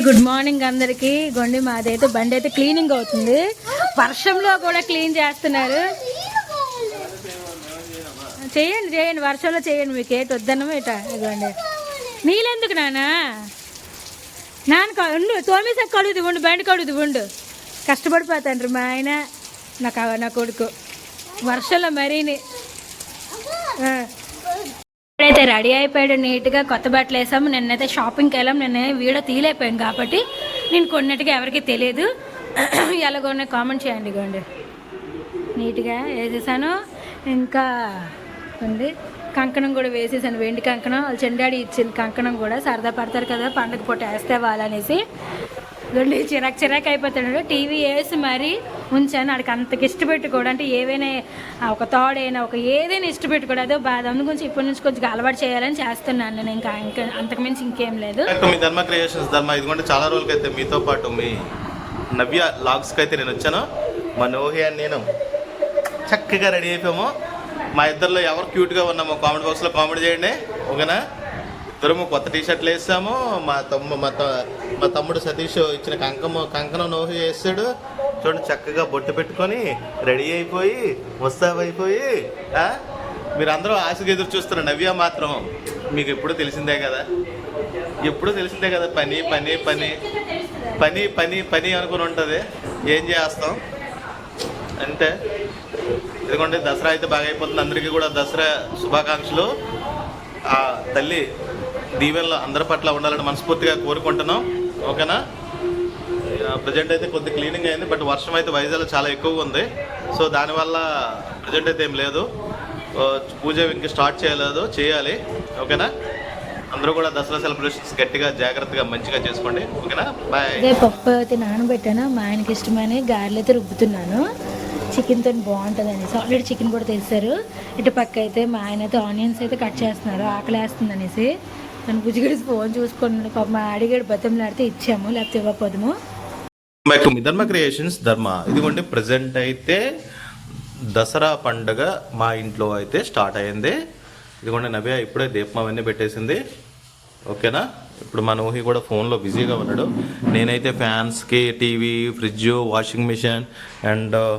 Good morning అందరికి. గొండి మాదైతే బండి అయితే క్లీనింగ్ అవుతుంది. వర్షంలో కూడా క్లీన్ చేస్తున్నారు. చేయండి చేయండి వర్షంలో చేయండి మీకు. ఏటి వద్దనం ఇట ఇదిగోండి. నీళ్ళెందుకు నానా నాన్న ఉండు కడుగుది ఉండు బండి కడుగుది ఉండు. కష్టపడిపోతాండ్రు మా ఆయన నాకు నా కొడుకు. వర్షంలో మరీని. ఇప్పుడైతే రెడీ అయిపోయాడు నీట్గా కొత్త బట్టలు వేసాము. నిన్నైతే షాపింగ్కి వెళ్ళాం నిన్న వీడియో తీయలేకపోయాం కాబట్టి నేను కొన్నట్టుగా ఎవరికి తెలియదు. ఎలాగోనే కామెంట్ చేయండి ఇగోండి. నీట్గా వేసేసాను. ఇంకా ఉంది. కంకణం కూడా వేసేసాను వెండి కంకణం. వాళ్ళ చెండాడి ఇచ్చింది కంకణం కూడా సరదా పడతారు కదా పండగ పూట వేస్తే వాళ్ళనేసి. ఇదిగోండి చిరాకు చిరాకు అయిపోతాడు. టీవీ వేసి మరీ ఉంచాను. ఆడికి అంతకి ఇష్టపెట్టుకోడు అంటే ఏవైనా ఒక తోడైనా ఒక ఏదైనా ఇష్టపెట్టుకోడు అదో బాధ. అందు గురించి ఇప్పటి నుంచి కొంచెం అలవాటు చేయాలని చేస్తున్నాను నేను ఇంకా. ఇంకా అంతకుమించి ఇంకేం లేదు. మీ ధర్మ క్రియేషన్స్ ధర్మ ఇదిగోండి చాలా రోజులకి అయితే మీతో పాటు మీ నవ్య లాగ్స్కి అయితే నేను వచ్చాను. మా నోహి అని నేను చక్కగా రెడీ అయిపోయాము. మా ఇద్దరిలో ఎవరు క్యూట్గా ఉన్నామో కామెంట్ బాక్స్లో కామెంట్ చేయండి. ఓకేనా? ఇద్దరము కొత్త టీషర్ట్లు వేసాము. మా తమ్ము మా త- మా తమ్ముడు సతీష్ ఇచ్చిన కంకము కంకణం నోహి వేసాడు చూడండి చక్కగా బొట్టు పెట్టుకొని రెడీ అయిపోయి ముస్తాబైపోయి మీరందరూ ఆశగా ఎదురు చూస్తున్నారు నవ్య మాత్రం మీకు ఎప్పుడూ తెలిసిందే కదా. ఎప్పుడూ తెలిసిందే కదా పని పని పని పని పని పని అనుకుని ఉంటుంది. ఏం చేస్తాం? అంటే ఎందుకంటే దసరా అయితే బాగా అయిపోతుంది. అందరికీ కూడా దసరా శుభాకాంక్షలు. ఆ తల్లి దీవెనలు అందరి పట్ల ఉండాలని మనస్ఫూర్తిగా కోరుకుంటున్నాం. ఓకేనా? ప్రజెంట్ అయితే కొద్ది క్లీనింగ్ అయింది బట్ వర్షం అయితే వైజాగ్లో చాలా ఎక్కువగా ఉంది. సో దానివల్ల ప్రజెంట్ అయితే ఏం లేదు. పూజ ఇంక స్టార్ట్ చేయలేదు చేయాలి. ఓకేనా? అందరూ కూడా దసరా సెలబ్రేషన్స్ గట్టిగా జాగ్రత్తగా మంచిగా చేసుకోండి. ఓకేనా? బాయ్ అదే పప్పు అయితే నానబెట్టాను. మా ఆయనకి ఇష్టమని గారెలు అయితే రుబ్బుతున్నాను. చికెన్తో బాగుంటుంది అనేసి ఆల్రెడీ చికెన్ కూడా తెస్తారు. ఇటు పక్క అయితే మా ఆయన అయితే ఆనియన్స్ అయితే కట్ చేస్తున్నారు. ఆకలి వేస్తుంది అనేసి తను బుజ్జిగడి ఫోన్ చూసుకున్నాడు పాప మా అడిగాడు బతంలాడితే ఇచ్చాము లేకపోతే ఇవ్వకపోదాము. బ్యాక్ టు మీ ధర్మ క్రియేషన్స్ ధర్మ. ఇదిగోండి ప్రజెంట్ అయితే దసరా పండగ మా ఇంట్లో అయితే స్టార్ట్ అయింది. ఇదిగోండి నవ్య ఇప్పుడే దీపం అవన్నీ పెట్టేసింది. ఓకేనా? ఇప్పుడు మన ఊహి కూడా ఫోన్లో బిజీగా ఉన్నాడు. నేనైతే ఫ్యాన్స్కి TV fridge washing machine and uh,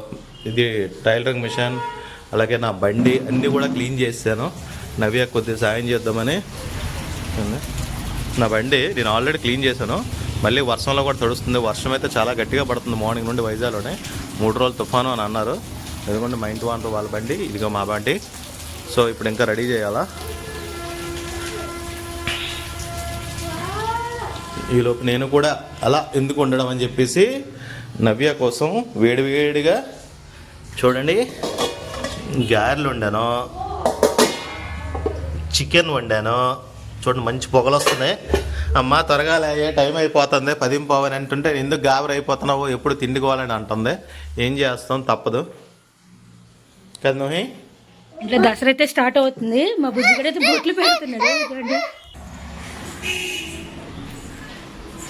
ఇది టైలరింగ్ మిషన్ అలాగే నా బండి అన్నీ కూడా క్లీన్ చేశాను. నవ్య కొద్దిగా సాయం చేద్దామని. వస్తుంది. నా బండి నేను ఆల్రెడీ క్లీన్ చేశాను. మళ్ళీ వర్షంలో కూడా తడుస్తుంది. వర్షం అయితే చాలా గట్టిగా పడుతుంది మార్నింగ్ నుండి వైజాగ్లోనే. మూడు రోజులు తుఫాను అని అన్నారు. ఎందుకంటే మా ఇంటి వాళ్ళతో వాళ్ళ బండి ఇదిగో మా బండి. సో ఇప్పుడు ఇంకా రెడీ చేయాలా? ఈలోపు నేను కూడా అలా ఎందుకు ఉండడం అని చెప్పేసి నవ్య కోసం వేడివేడిగా చూడండి. గారెలు వండాను. చికెన్ వండాను. చూడండి మంచి పొగలు వస్తున్నాయి. అమ్మ త్వరగా లేయే టైం అయిపోతుంది. పదింపోవని అంటుంటే ఎందుకు గాబరి అయిపోతున్నావు? ఎప్పుడు తిండికోవాలని అంటుంది. ఏం చేస్తాం? తప్పదు. కదా నువ్వు ఇంట్లో దసరా అయితే స్టార్ట్ అవుతుంది. మా బుజ్జిగడ అయితే బొట్లు పెడుతున్నాడు.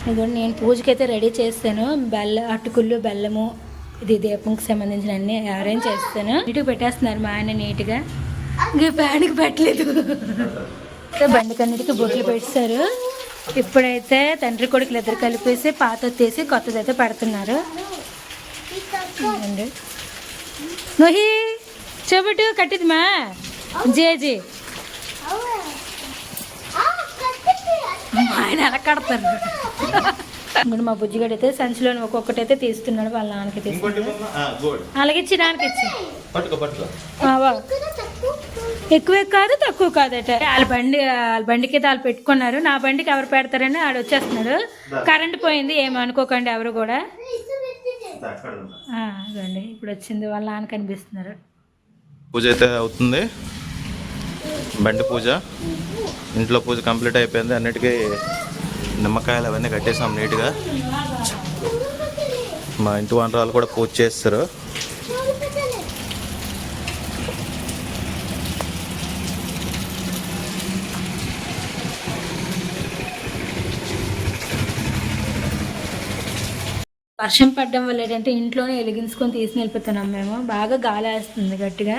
ఇదిగోండి. నేను పూజకి అయితే రెడీ చేస్తాను. బెల్ల అటుకులు బెల్లము ఇది దీపంకి సంబంధించిన అన్ని అరేంజ్ చేస్తాను. నీట్గా పెట్టేస్తున్నారు మా ఆయన నీట్గా. ఇంకా ప్యాన్కి పెట్టలేదు. ఇంకా బండికన్నిటికి బొట్లు పెట్టారు. ఇప్పుడైతే తండ్రి కొడుకులు ఇద్దరు కలిపేసి పాత తీసి కొత్తది అయితే పెడుతున్నారు. నోహి చెబుటు కట్టిదిమా జేజీ. ఆయన ఎలా కడతారు? ఇప్పుడు మా బుజ్జిగడు అయితే సంచిలో ఒక్కొక్కటి అయితే తీస్తున్నాడు. వాళ్ళ నాన్నకి గుడ్ అలాగే ఇచ్చి నాన్నకి ఇచ్చి. ఎక్కువ కాదు తక్కువ కాదట. వాళ్ళ బండి వాళ్ళ బండికి అయితే వాళ్ళు పెట్టుకున్నారు. నా బండికి ఎవరు పెడతారని ఆడు వచ్చేస్తున్నాడు కరెంట్ పోయింది ఏమనుకోకండి ఎవరు కూడా. ఆ, ఇదిగోండి ఇప్పుడు వచ్చింది వాళ్ళ నాన్న కనిపిస్తున్నారు. పూజ అయితే అవుతుంది. బండి పూజ. ఇంట్లో పూజ కంప్లీట్ అయిపోయింది. అన్నిటికీ నిమ్మకాయలు అవన్నీ కట్టేసాం నీట్గా. మా ఇంటి వంటరాలు కూడా పూజ చేస్తారు. వర్షం పడడం వల్ల ఏంటంటే ఇంట్లోనే వెలిగించుకొని తీసుకుని వెళ్ళిపోతున్నాం మేము. బాగా గాలి వేస్తుంది గట్టిగా.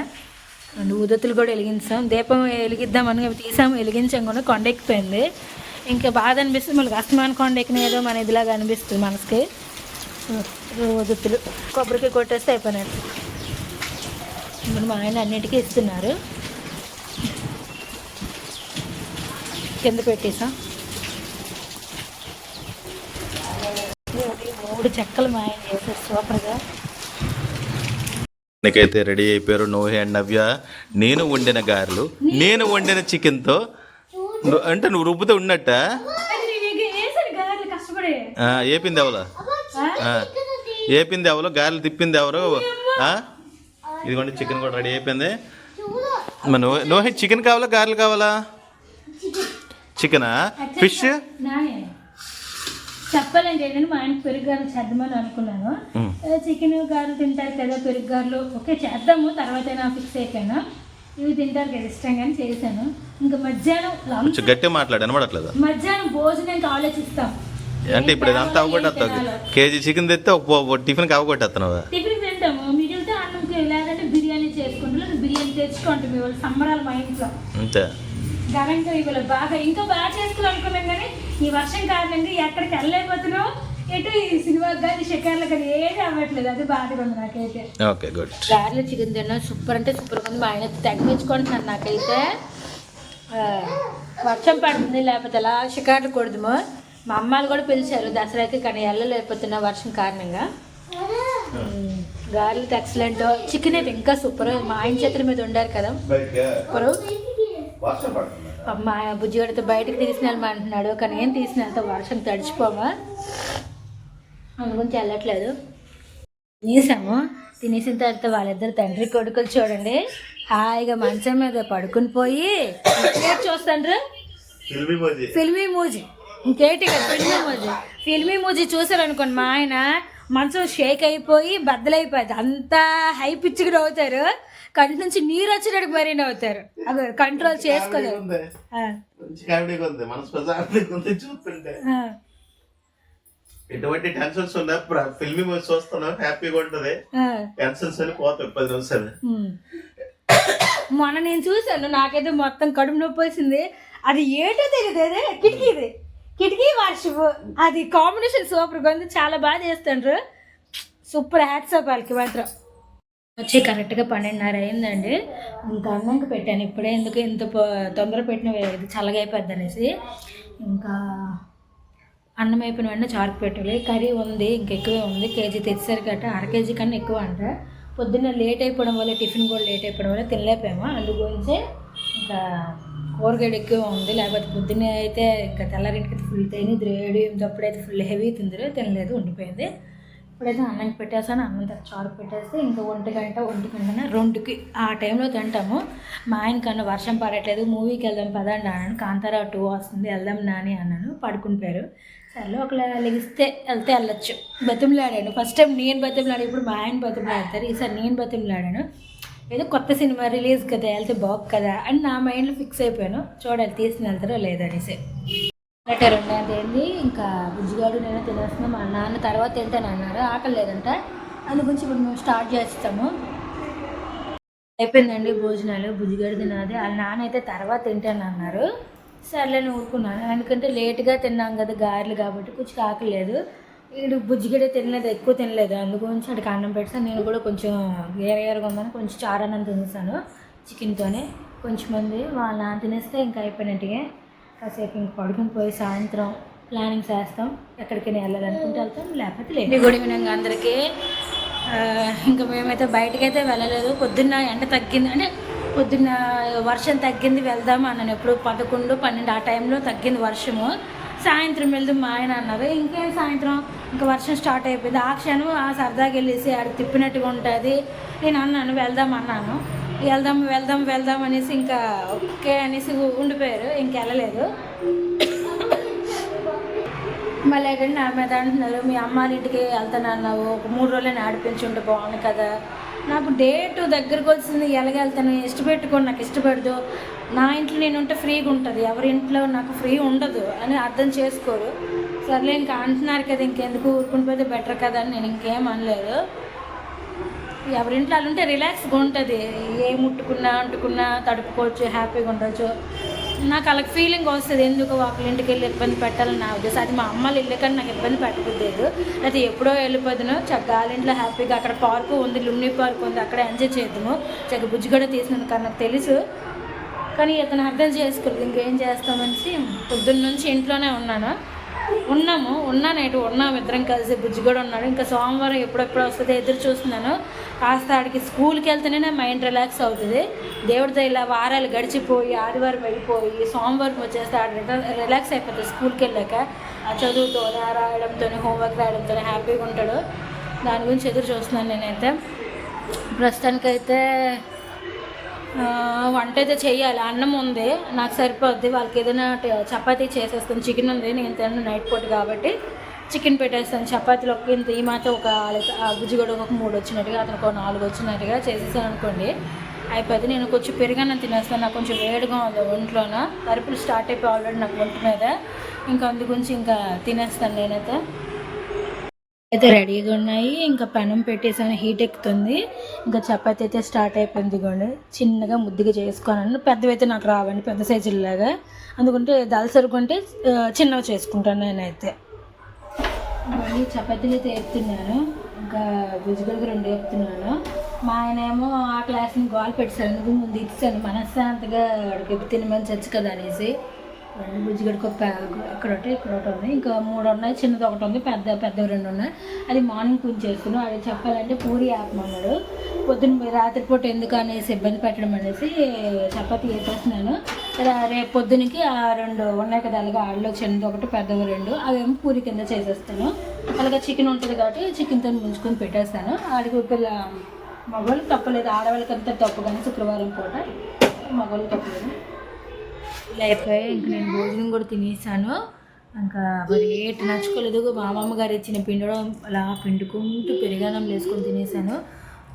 అండ్ ఊదతులు కూడా వెలిగించాం. దీపం వెలిగిద్దామని తీసాం వెలిగించాం కూడా కొండ ఎక్కిపోయింది. ఇంకా బాధ అనిపిస్తుంది మళ్ళీ అస్తమాన కొండ ఎక్కినేదో మన ఇదిలాగా అనిపిస్తుంది మనసుకి. ఊదతులు. కొబ్బరికి కొట్టేస్తే అయిపోయినట్టు ఇప్పుడు మా ఆయన అన్నిటికీ ఇస్తున్నారు. కింద పెట్టేసాం. మూడు చెక్కలు మా ఆయన చేశారు. సూపర్గా. నీకైతే రెడీ అయిపోయారు. నోహే అండ్ నవ్య. నేను వండిన గారెలు నేను వండిన చికెన్తో అంటే నువ్వు రుబ్బుతూ ఉన్నట్ట? కష్టపడే ఆ, ఏపింది ఎవరు? ఏపింది ఎవరు? గారెలు తిప్పింది ఎవరు? ఇదిగోండి చికెన్ కూడా రెడీ అయిపోయింది. మరి నో నోహే చికెన్ కావాలా గారెలు కావాలా? చికెనా. ఫిష్? నానే చెప్పాలంటే ఏంటంటే మా ఆయన పెరుగు గారు చేద్దామని అనుకున్నాను. చికెన్ గారు తింటారు కదా పెరుగు గారులు. ఓకే చేద్దాము. తర్వాత నా ఫిక్స్ అయిపోయాను. ఇవి తింటారు కదా ఇష్టంగానే చేశాను. ఇంకా మధ్యాహ్నం లంచ్ కొంచెం గట్టిగా మాట్లాడు అనబడట్లేదు మధ్యాహ్నం భోజనానికి ఆలోచిస్తాం. అంటే ఇప్పుడు ఇదంతా అవగొట్టేస్తావు? కేజీ చికెన్ తెస్తే ఒక టిఫిన్కి అవగొట్టేస్తున్నావు? టిఫిన్ తింటాము. మిగిలితే అన్నంకి లేదంటే బిర్యానీ చేసుకుంటాం. లేదా బిర్యానీ తెచ్చుకుంటాం. ఇవాళ సంబరాలు మా ఇంట్లో. అంతే. ఘనంగా ఇవాళ బాగా ఇంకా బాగా చేసుకోవాలనుకున్నాం కానీ ఈ వర్షం కారణంగా ఎక్కడికి వెళ్ళలేకపోతున్నాం ఎటు ఈ సినిమాకి కానీ షికార్లు కానీ ఏది అవ్వట్లేదు. అది బాధగా ఉంది నాకైతే. Okay good. గారెలు చికెన్ తిన్నా సూపర్ అంటే సూపర్ ఉంది. మా ఆయన తగ్గించుకుంటున్నాను నాకైతే. వర్షం పడుతుంది లేకపోతే ఎలా షికార్లు కొడదుము. మా అమ్మాలు కూడా పిలిచారు దసరాకి కానీ వెళ్ళలేకపోతున్నా వర్షం కారణంగా. గారెలు ఎక్సలెంట్ చికెన్ అయితే ఇంకా సూపర్. మా ఆయన చేతుల మీద ఉండారు కదా. సూపరు మా బుజ్జిగడితో బయటకు తీసుకెళ్ళమంటున్నాడు కానీ ఏం తీసుకెళ్తా వర్షం తడిచిపోమా అందుగురించి వెళ్ళట్లేదు. తినేసాము. తినేసిన తర్వాత వాళ్ళిద్దరు తండ్రి కొడుకులు చూడండి. హాయిగా మంచం మీద పడుకుని పోయి చూస్తాండ్రు? ఫిల్మీ మూజీ. ఇంకేటి కదా ఫిల్మీ మూజీ. ఫిల్మీ మూజీ చూసారనుకోండి మా ఆయన. మంచం షేక్ అయిపోయి బద్దలైపోయింది. అంతా హై పిచ్చిగా నవ్వుతారు. కంటి నుంచి నీరు వచ్చినట్టు మరీ నవ్వుతారు. అది కంట్రోల్ ఆ. ఎటువంటి టెన్షన్స్ ఉన్నా ఫిల్మ్ చూస్తున్నాం. హ్యాపీగా ఉంటది. టెన్షన్స్ అని పోతాయి పది నిమిషాలు. మొన్న నేను చూశాను. నాకైతే మొత్తం కడుపు నొప్పి వచ్చింది అది ఏటో తెలియదు కిటికీది కిటికీ వర్షపు అది కాంబినేషన్ సూపర్గా ఉంది. చాలా బాగా చేస్తుండ్రు. సూపర్ హ్యాట్స్ వాళ్ళకి మాత్రం. వచ్చి కరెక్ట్గా పన్నెండున్నర అయిందండి. ఇంకా అన్నంకి పెట్టాను ఇప్పుడే ఎందుకు ఇంత తొందర పెట్టిన ఇది చల్లగా అనేసి ఇంకా అన్నం అయిపోయిన వెంటనే చారుకు పెట్టాలి. కర్రీ ఉంది ఇంకా ఎక్కువే ఉంది. కేజీ తెచ్చేసరికి అట్ట అర కేజీ కన్నా ఎక్కువ అంట. పొద్దున్న లేట్ అయిపోవడం వల్ల టిఫిన్ కూడా లేట్ అయిపోవడం వల్ల తినలేపాము అందుగురించి ఇంకా కూరగాయలు ఎక్కువ ఉంది. లేకపోతే పొద్దున్నే అయితే ఇంకా తెల్లారింటికి ఫుల్ తిని రేడి అప్పుడైతే ఫుల్ హెవీ తిందరు తినలేదు ఉండిపోయింది. ఇప్పుడైతే అన్నం పెట్టేసాను అన్నం తర్వాత చారు పెట్టేస్తే ఇంకా ఒంటి గంట ఒంటి గంట రెండుకి ఆ టైంలో తింటాము. మా ఆయన కన్నా వర్షం పడట్లేదు మూవీకి వెళ్దాం పదండి అన్నాను కాంతారా టూ వస్తుంది వెళ్దాం నాని అన్నాను పడుకుని పోయారు సర్లే ఒకవేళ లెగిస్తే వెళ్తే వెళ్ళొచ్చు. బతిమలాడాను. ఫస్ట్ టైం నేను బతిమలాడి ఇప్పుడు మా ఆయన బతిమలాడతారు. ఈసారి నేను బతిమలాడాను. ఏదో కొత్త సినిమా రిలీజ్ కదా వెళ్తే బాగు కదా అని నా మైండ్లో ఫిక్స్ అయిపోయాను. చూడాలి తీసుకుని వెళ్తారో లేదనేసి లెటర్ ఉండే అదేంది ఇంకా బుజ్జిగాడు నేను తినేస్తున్నాం. మా నాన్న తర్వాత తింటాను అన్నారు. ఆకలి లేదంట. అందు గురించి ఇప్పుడు మేము స్టార్ట్ చేస్తాము. అయిపోయిందండి భోజనాలు. బుజ్జిగాడు తినాది వాళ్ళ నాన్న అయితే తర్వాత తింటాను అన్నారు. సర్లే నేను ఊరుకున్నాను. ఎందుకంటే లేట్గా తిన్నాం కదా గారెలు కాబట్టి కొంచెం ఆకలి లేదు. వీడు బుజ్జిగడ తినలేదు ఎక్కువ తినలేదు. అందు గురించి అడికి అన్నం పెడతాను. నేను కూడా కొంచెం వేరేగా ఉందని కొంచెం చారన్నం తినేసాను. చికెన్తోనే కొంచెం మంది. వాళ్ళ నాన్న తినేస్తే ఇంకా అయిపోయినట్టుగా. కాసేపు ఇంక పడుకుని పోయి సాయంత్రం ప్లానింగ్ చేస్తాం. ఎక్కడికైనా వెళ్ళాలనుకుంటే వెళ్తాం లేకపోతే లేదు. గుడ్ ఈవినింగ్ అందరికీ ఇంకా మేమైతే బయటకైతే వెళ్ళలేదు. పొద్దున్న ఎండ తగ్గింది అంటే పొద్దున్న వర్షం తగ్గింది వెళ్దాం అన్నాను ఎప్పుడు. పదకొండు పన్నెండు ఆ టైంలో తగ్గింది వర్షము. సాయంత్రం వెళ్దాం మా ఆయన అన్నారు. ఇంకేం సాయంత్రం ఇంకా వర్షం స్టార్ట్ అయిపోయింది. ఆ క్షణం ఆ సరదాకి వెళ్ళేసి ఆడ తిప్పినట్టుగా ఉంటుంది. నేను అన్నాను వెళ్దాం అన్నాను. వెళ్దాం వెళ్దాం వెళ్దాం అనేసి ఇంకా ఓకే అనేసి ఉండిపోయారు. ఇంకెళ్ళలేదు మళ్ళీ ఏంటంటే నా మీద అంటున్నారు మీ అమ్మ ఇంటికి వెళ్తాను అన్నావు. ఒక మూడు రోజులు ఆడిపించుంటే బాగుంది కదా. నాకు డేట్ దగ్గరకు వచ్చింది ఎలాగెళ్తాను ఇష్టపెట్టుకోండి నాకు ఇష్టపడదు నా ఇంట్లో నేను ఉంటే ఫ్రీగా ఉంటుంది. ఎవరి ఇంట్లో నాకు ఫ్రీ ఉండదు అని అర్థం చేసుకోరు. సర్లే ఇంకా అంటున్నారు కదా ఇంకెందుకు ఊరుకుని పోతే బెటర్ కదా అని నేను ఇంకేం అనలేదు. ఎవరింట్లో అలా ఉంటే రిలాక్స్గా ఉంటుంది. ఏ ముట్టుకున్నా అంటుకున్నా తడుపుకోవచ్చు హ్యాపీగా ఉండొచ్చు. నాకు అలా ఫీలింగ్ వస్తుంది. ఎందుకు ఒకళ్ళ ఇంటికి వెళ్ళి ఇబ్బంది పెట్టాలని నా ఉద్దేశం. అది మా అమ్మ ఇల్లు కానీ నాకు ఇబ్బంది పెట్టలేదు అది ఎప్పుడో వెళ్ళిపోదును. చక్కగా ఇంట్లో హ్యాపీగా అక్కడ పార్కు ఉంది లుమ్ని పార్క్ ఉంది అక్కడ ఎంజాయ్ చేద్దాము. చక్కగా బుజ్జి కూడా తీసినాను కానీ నాకు తెలుసు. కానీ ఇతను అర్థం చేసుకోలేదు. ఇంకేం చేస్తామనేసి పొద్దున్న నుంచి ఇంట్లోనే ఉన్నాను. ఉన్నాము ఉన్నా నేటి ఉన్నాము ఇద్దరం కలిసి బుజ్జి కూడా ఉన్నాడు. ఇంకా సోమవారం ఎప్పుడెప్పుడు వస్తుందో ఎదురు చూస్తున్నాను. కాస్త ఆడికి స్కూల్కి వెళ్తేనే నా మైండ్ రిలాక్స్ అవుతుంది. దేవుడితో ఇలా వారాలు గడిచిపోయి ఆదివారం వెళ్ళిపోయి సోమవారం వచ్చేస్తే ఆడ రిలాక్స్ అయిపోతుంది స్కూల్కి వెళ్ళాక. ఆ చదువుతో ఆ రాయడంతో హోంవర్క్ రాయడంతో హ్యాపీగా ఉంటాడు. దాని గురించి ఎదురు చూస్తున్నాను నేనైతే. ప్రస్తుతానికైతే వంట అయితే చేయాలి. అన్నం ఉంది. నాకు సరిపోద్ది. వాళ్ళకి ఏదైనా చపాతీ చేసేస్తాను. చికెన్ ఉంది. నేను తిన్న నైట్ పూట కాబట్టి చికెన్ పెట్టేస్తాను. చపాతీలోకి ఒక ఇంత ఈ మాత్రం ఒక ఆలు- కూడా ఒక మూడు వచ్చినట్టుగా అతను ఒక నాలుగు వచ్చినట్టుగా చేసేసాను అనుకోండి అయిపోతే నేను కొంచెం పెరుగన్నం తినేస్తాను. నాకు కొంచెం వేడిగా ఉంది ఒంట్లోన. తరుపులు స్టార్ట్ అయిపోయి ఆల్రెడీ నాకు ఒంటి మీద. ఇంకా అందు గురించి ఇంకా తినేస్తాను నేనైతే. అయితే రెడీగా ఉన్నాయి. ఇంకా పెనం పెట్టేసాను హీట్ ఎక్కుతుంది. ఇంకా చపాతి అయితే స్టార్ట్ అయిపోయింది ఇదిగోండి. చిన్నగా ముద్దుగా చేసుకోను పెద్దవైతే నాకు రావండి పెద్ద సైజులాగా అందుకుంటే దలసరుకుంటే సరుకుంటే చిన్నవి చేసుకుంటాను నేనైతే. మళ్ళీ చపాతీలు అయితే ఎత్తున్నాను ఇంకా విజుగల్గా రెండు వేపుతున్నాను. మా ఆయన ఏమో ఆ క్లాస్ని గోల్ పెట్టాను ముందు ఇచ్చాను మనశ్శాంతిగా వాడికి తినమని చచ్చు కదా అనేసి. బుజ్జిగడికి ఒక అక్కడ ఒకటి ఇక్కడ ఒకటి ఉంది ఇంకా మూడు ఉన్నాయి. చిన్నది ఒకటి ఉంది. పెద్ద పెద్ద రెండు ఉన్నాయి. అది మార్నింగ్ కొంచెం చేసుకుని అది చెప్పాలంటే పూరి ఆపమన్నాడు పొద్దున్న రాత్రిపూట ఎందుకు అనేసి ఇబ్బంది పెట్టడం అనేసి చపాతి వేసేస్తున్నాను రేపు పొద్దునకి ఆ రెండు ఉన్నాయి కదా అలాగే ఆడలో చిన్నది ఒకటి పెద్దవి రెండు. అవేమో పూరి కింద చేసేస్తాను. అలాగే చికెన్ ఉంటుంది కాబట్టి చికెన్తో ముంచుకొని పెట్టేస్తాను. ఆడికి పిల్ల మగవాళ్ళు తప్పలేదు. ఆడవాళ్ళకంతా తప్పు కానీ శుక్రవారం పూట మగవాళ్ళు తప్పలేదు. ఇలా ఇంక నేను భోజనం కూడా తినేసాను. ఇంకా మరి నచ్చుకోలేదు. మా అమ్మమ్మ గారు ఇచ్చిన పిండడం అలా పిండుకుంటూ పెరుగన్నం వేసుకొని తినేసాను.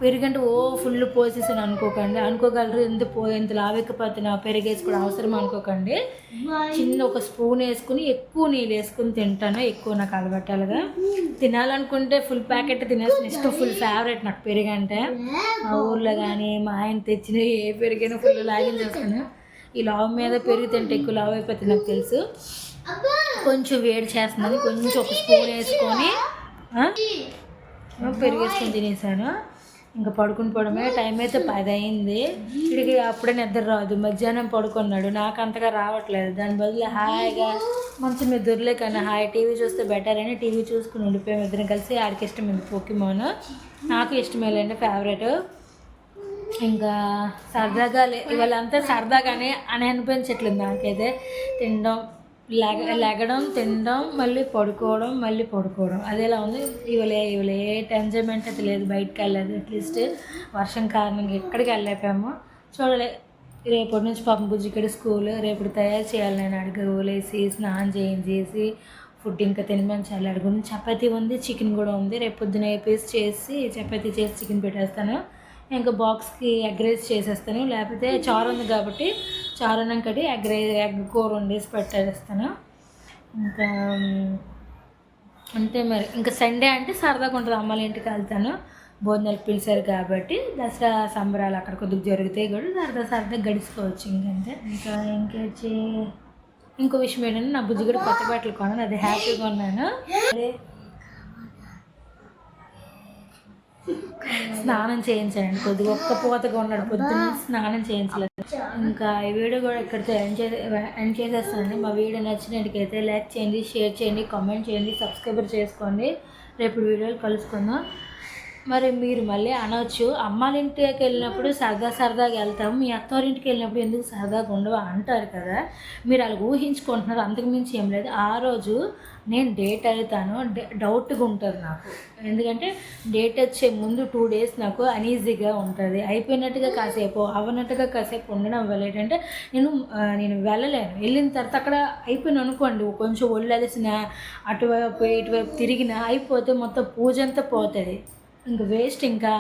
పెరుగంటే ఓ ఫుల్ పోసేసాను అనుకోకండి. అనుకోగలరు ఎంత పో ఎంత లావెక్కిపోతున్నా పెరుగు వేసుకోవడం అవసరం అనుకోకండి. చిన్న ఒక స్పూన్ వేసుకుని ఎక్కువ నీళ్ళు వేసుకుని తింటాను. ఎక్కువ నాకు అలవాటాలుగా తినాలనుకుంటే ఫుల్ ప్యాకెట్ తినేస్తాను. ఇష్టం ఫుల్ ఫేవరెట్ నాకు పెరుగంటే. మా ఊర్లో కానీ మా ఆయన తెచ్చిన ఏ పెరిగైనా ఫుల్ లాగిన్ చేస్తాను ఈ లావు మీద పెరుగు తింటే ఎక్కువ లావు అయిపోతుంది నాకు తెలుసు. కొంచెం వేడి చేస్తున్నాను కొంచెం ఒక స్పూన్ వేసుకొని ఆ? పెరుగు వేసుకొని తినేసాను. ఇంకా పడుకుని పోవడమే టైం అయితే పది అయింది ఇక్కడికి అప్పుడే నిద్ర రాదు. మధ్యాహ్నం పడుకున్నాడు. నాకు అంతగా రావట్లేదు. దాని బదులు హాయిగా మంచి మీద దొరలే కానీ హాయ్ టీవీ చూస్తే బెటర్ అని టీవీ చూసుకుని ఉండిపోయాము ఇద్దరం కలిసి. ఆడికి ఇష్టమైంది పోకిమోన్ నాకు ఇష్టమేలేండి ఫేవరెట్ ఇంకా సరదాగా లే ఇవాళ అంతా సరదాగానే అని అనిపించట్లేదు నాకైతే. తినడం లెగ లెగడం తినడం మళ్ళీ పడుకోవడం మళ్ళీ పడుకోవడం. అదేలా ఉంది. ఇవాళ ఇవాళ ఏ ఎంజాయ్మెంట్ అయితే లేదు బయటకు వెళ్ళలేదు. అట్లీస్ట్ వర్షం కారణంగా ఎక్కడికి వెళ్ళలేపాము చూడలే. రేపటి నుంచి పాపం బుజ్జికడి స్కూల్ రేపు తయారు చేయాలి నేను అడిగి ఊలేసి స్నానం చేయించేసి ఫుడ్ ఇంకా తినమని అడుగుని చపాతీ ఉంది చికెన్ కూడా ఉంది. రేపు పొద్దున వేపేసి చేసి చపాతీ చేసి చికెన్ పెట్టేస్తాను. ఇంకా బాక్స్కి ఎగ్ రైస్ చేసేస్తాను. లేకపోతే చారు ఉంది కాబట్టి చారు అన్నం కట్టి ఎగ్ రైస్ ఎగ్ కూర వండేసి పెట్టేస్తాను. ఇంకా అంటే అంతే మరి. ఇంకా సండే అంటే సరదాగా ఉంటుంది. అమ్మాయి ఇంటికి వెళ్తాను. భోజనాలు పిలిచారు కాబట్టి దసరా సంబరాలు అక్కడ కొద్దిగా జరుగుతాయి కూడా. సరదా సరదా గడిచుకోవచ్చు ఇంకంతే. ఇంకా ఇంకొచ్చి ఇంకో విషయం ఏంటంటే నా బుజ్జి కూడా కొత్త బట్టలు కొన్నాను. అది హ్యాపీగా ఉన్నాను అదే స్నానం చేయించానండి కొద్దిగా ఒక్క పూతగా ఉన్నాడు. పొద్దున్న స్నానం చేయించలేదు. ఇంకా ఈ వీడియో కూడా ఇక్కడితో ఎండ్ చే ఎండ్ చేసేస్తానండి. మా వీడియో నచ్చినట్టుకైతే లైక్ చేయండి షేర్ చేయండి కామెంట్ చేయండి సబ్స్క్రైబర్ చేసుకోండి. రేపు వీడియోలు కలుసుకుందాం. మరి మీరు మళ్ళీ అనవచ్చు అమ్మాళ్ళ ఇంటికి వెళ్ళినప్పుడు సరదా సరదాగా వెళ్తాం. మీ అత్తవారింటికి వెళ్ళినప్పుడు ఎందుకు సరదాగా ఉండవు అంటారు కదా. మీరు అలా ఊహించుకుంటున్నారు. అంతకుమించి ఏం లేదు. ఆ రోజు నేను డేట్ అడుగుతాను డౌట్గా ఉంటుంది నాకు. ఎందుకంటే డేట్ వచ్చే ముందు టూ డేస్ నాకు అనీజీగా ఉంటుంది. అయిపోయినట్టుగా కాసేపు అవనట్టుగా కాసేపు ఉండడం వల్ల ఏంటంటే నేను నేను వెళ్ళలేను. వెళ్ళిన తర్వాత అక్కడ అయిపోయిన అనుకోండి కొంచెం ఒళ్ళు అటువైపు ఇటువైపు తిరిగిన అయిపోతే మొత్తం పూజ అంతా పోతుంది. ఇంకా వేస్ట్ ఇంకా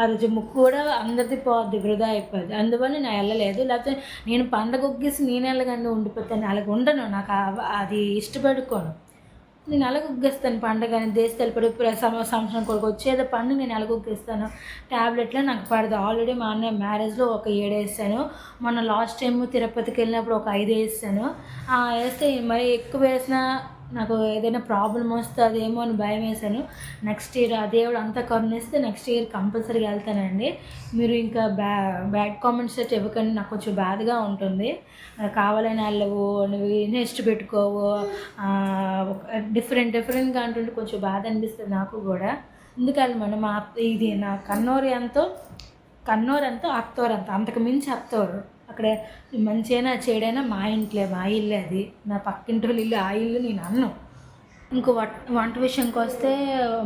ఆ రోజు ముక్కు కూడా అందరిది పోద్ది వృధా అయిపోద్ది. అందువల్ల నేను వెళ్ళలేదు. లేకపోతే నేను పండగ ఒగ్గేసి నేను వెళ్ళగానే ఉండిపోతాను అలాగ ఉండను. నాకు అది ఇష్టపడుకోను. నేను ఎలాగొగ్గేస్తాను పండగ దేశ తెలిపడు సంవత్సరం కొరకు వచ్చేదో పండుగ నేను ఎలాగొగ్గేస్తాను ట్యాబ్లెట్లో నాకు పడదు. ఆల్రెడీ మా అన్నయ్య మ్యారేజ్లో ఒక ఏడు వేసాను మొన్న లాస్ట్ టైం తిరుపతికి వెళ్ళినప్పుడు ఒక ఐదు వేసాను ఆ వేస్తే మరి ఎక్కువ వేసినా నాకు ఏదైనా ప్రాబ్లం వస్తుందేమో అని భయం వేశాను. నెక్స్ట్ ఇయర్ ఆ దేవుడు అంతా కరుణిస్తే నెక్స్ట్ ఇయర్ కంపల్సరీగా వెళ్తానండి. మీరు ఇంకా బ్యా బ్యాడ్ కామెంట్స్ అయితే ఇవ్వకండి నాకు కొంచెం బాధగా ఉంటుంది. కావాలని వెళ్ళవు నువ్వు నెక్స్ట్ పెట్టుకోవు డిఫరెంట్ డిఫరెంట్గా అంటుంటే కొంచెం బాధ అనిపిస్తుంది నాకు కూడా. ఎందుకంటే మనం ఇది నా కన్నోరు ఎంతో కన్నూరు ఎంతో అత్తోరు అంత అంతకు మించి అత్తోరు అక్కడ మంచైనా చెడైనా మా ఇంట్లో మా ఇల్లే అది. నా పక్కింటి వాళ్ళ ఇల్లు ఆ ఇల్లు నేను అన్ను. ఇంకో వంట వంట విషయంకి వస్తే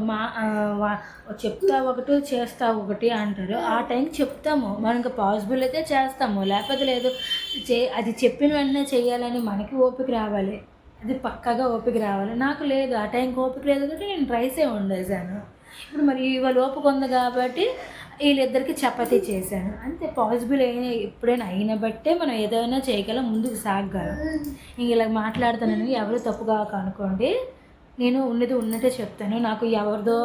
మా చెప్తా ఒకటి చేస్తా ఒకటి అంటారు. ఆ టైంకి చెప్తాము. మనకు పాసిబుల్ అయితే చేస్తాము. లేకపోతే లేదు చే అది చెప్పిన వెంటనే చేయాలని మనకి ఓపిక రావాలి. అది పక్కాగా ఓపిక రావాలి. నాకు లేదు. ఆ టైంకి ఓపిక లేదు కాబట్టి నేను రైసే వండేసాను ఇప్పుడు మరి ఇవాళ ఓపిక ఉంది కాబట్టి వీళ్ళిద్దరికి చపాతీ చేశాను. అంతే పాసిబుల్ అయిన ఎప్పుడైనా అయిన బట్టే మనం ఏదైనా చేయగలం ముందుకు సాగగలం. ఇంక ఇలా మాట్లాడుతున్నాను ఎవరు తప్పుగా అనుకోండి నేను ఉన్నది ఉన్నట్టే చెప్తాను. నాకు ఎవరిదో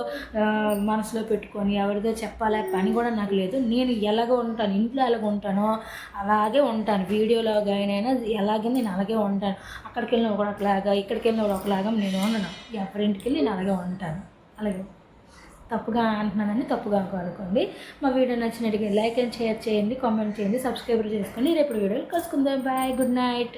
మనసులో పెట్టుకొని ఎవరిదో చెప్పాలి పని కూడా నాకు లేదు. నేను ఎలాగ ఉంటాను ఇంట్లో ఎలాగ ఉంటానో అలాగే ఉంటాను. వీడియోలో అయినా ఎలాగే నేను అలాగే ఉంటాను. అక్కడికి వెళ్ళిన ఒకలాగా ఇక్కడికి వెళ్ళిన ఒకలాగా నేను ఉండను. ఎవరింటికి వెళ్ళి నేను అలాగే ఉంటాను. అలాగే. తప్పుగా అంటున్నానని తప్పుగా అనుకోండి మా వీడియో నచ్చినట్టుగా లైక్ అండ్ షేర్ చేయండి కామెంట్ చేయండి సబ్స్క్రైబ్ చేసుకోండి. రేపు వీడియోలు కలుసుకుందాం. Bye good night.